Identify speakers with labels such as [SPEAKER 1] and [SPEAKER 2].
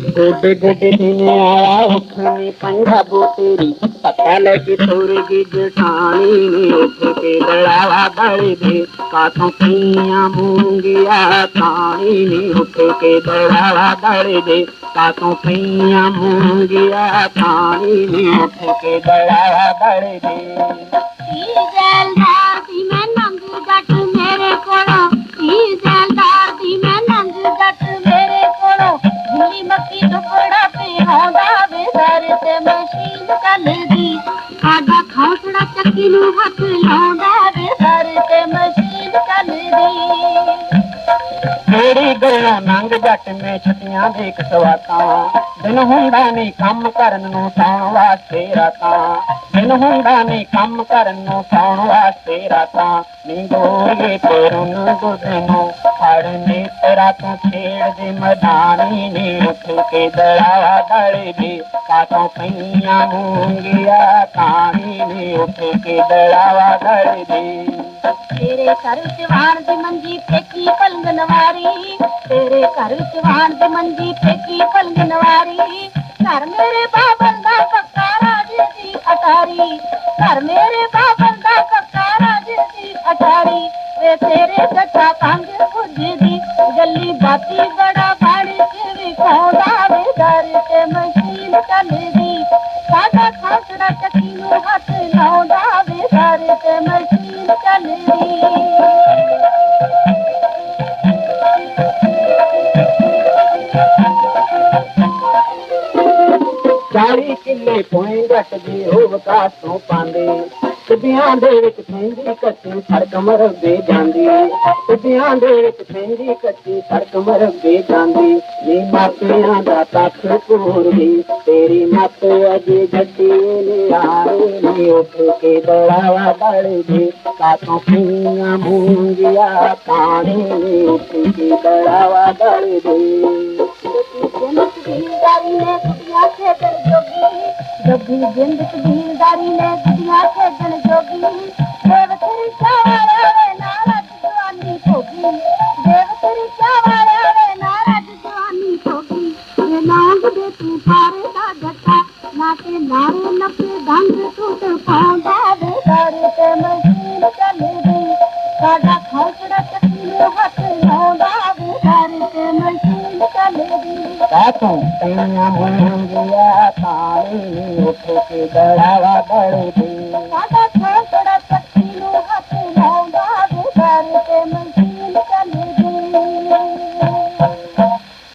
[SPEAKER 1] ਗੋਡੇ ਗੋਡੇ ਦੀਨੇ ਆਇਆ ਉੱਠਣੀ ਪੰਜਾਬੋ ਤੇਰੀ ਪਤਾ ਲੱਗੀ ਤੋਰਗੀ ਜਠਾਣੀ ਨੀ ਉੱਠ ਕੇ ਦੜਾਵਾ ਦੜ ਦੇ ਕਾਥੋਂ ਪਈਆਂ ਮੂੰਗੀਆਂ ਥਾਣੀ ਨੀ ਉੱਠ ਕੇ ਦੜਾਵਾ ਦੜ ਦੇ ਕਾਥੋਂ ਪਈਆਂ ਮੂੰਗੀਆਂ ਥਾਣੀ ਨੀ ਉੱਠ ਕੇ ਦੜਾਵਾ ਦੜ ਦੇ
[SPEAKER 2] ਈ ਜੈਲਦਾਰ ਚੱਲਦੀ ਸਾਡਾ ਖੌਸੜਾ ਚੱਕੀ ਨੂੰ ਹੱਥ ਲਾਉਂਦਾ ਵੇ ਦਰ ਤੇ ਮਸ਼ੀਨ ਚੱਲਦੀ
[SPEAKER 1] ਮੇਰੀ ਗੱਲਾਂ ਨੰਗ ਜੱਟ ਮੈਂ ਛਟੀਆਂ ਦੇ ਕਸਵਾਤਾਂ ਦਿਨ ਹੁੰਦਾ ਨਹੀਂ ਕੰਮ ਕਰਨ ਨੂੰ ਸੌਣ ਵਾਸਤੇ ਰਾਤਾਂ। ਦਿਨ ਹੁੰਦਾ ਨਹੀਂ ਕੰਮ ਕਰਨ ਨੂੰ ਸੌਣ ਵਾਸਤੇ ਰਾਤਾਂ। ਨੀ ਗੋਰੀਏ ਤੇਰੂ ਨੂੰ ਤੇਰਾ ਤੂੰ ਖੇਡਦੇ ਮੈਦਾਨੀ ਨੀ ਉੱਠ ਕੇ ਦੜਾ ਦੜ ਦੇ ਕਾਤੋਂ ਪਈਆਂ ਮੂੰਗੀਆਂ ਕਾਣੀ ਨੀ ਉੱਠ ਕੇ ਦੜਾ ਦੜ ਦੇ।
[SPEAKER 2] ਤੇਰੇ ਘਰ ਜਵਾਨ ਦੀ ਮੰਜੀ ਫੇਕੀ ਪਲੰਗ ਨਵਾਰੀ। ਤੇਰੇ ਘਰ ਜਵਾਨ ਦੀ ਮੰਜੀ ਫੇਕੀ ਪਲੰਗ ਨਵਾਰੀ। ਘਰ ਮੇਰੇ ਬਾਬਲ ਦਾ ਪੱਕਾ ਰਾਜ ਦੀ ਅਟਾਰੀ। ਘਰ ਮੇਰੇ ਬਾਬਲ ਦਾ ਪੱਕਾ ਰਾਜ ਦੀ ਅਟਾਰੀ। ਵੇ ਤੇਰੇ ਜੱਟਾ ਕੰਗ ਪੁੱਜਦੀ ਗੱਲੀ ਬਾਤੀ ਬੜਾ ਬੜ ਕੇ ਵਿਖਾਉਂਦਾ ਵੇ ਦਰ ਤੇ ਮਸ਼ੀਨ ਚੱਲਦੀ
[SPEAKER 1] 40 ਕਿੱਲੇ ਪੁਣੇ ਜੱਟ ਦੀ ਹੋ ਵਿਕਾਸ ਤੋਂ ਪਾਂਦੇ। ਟਿੱਬਿਆਂ ਦੇ ਵਿੱਚ ਪੈਂਦੀ ਕੱਚੀ ਸੜਕ ਮਰਦੇ ਜਾਂਦੀ। ਟਿੱਬਿਆਂ ਦੇ ਵਿੱਚ ਪੈਂਦੀ ਕੱਚੀ ਸੜਕ ਮਰਦੇ ਜਾਂਦੀ। ਨੀ ਮਾਪਿਆਂ ਦਾ ਤੱਕ ਪੂਰਦੀ ਤੇਰੀ ਮੱਤ ਅਜੇ ਜੱਟੀ ਨਿਆਰੇ ਨੀ ਉੱਠ ਕੇ ਦੜਾਵਾ ਦੜਦੀ ਕਾਤੋਂ ਪੀਆਂ ਮੂੰਗੀਆਂ ਕਾਣੀ ਉੱਠ ਕੇ ਦੜਾਵਾ ਦੜਦੀ
[SPEAKER 2] जिंद दिलदारी ने दुनिया के ਖੇਡਣ जोगी देव तेरी
[SPEAKER 1] क्या वाला रे नारा दीवानी होगी देव तेरी क्या
[SPEAKER 2] तयां दरवा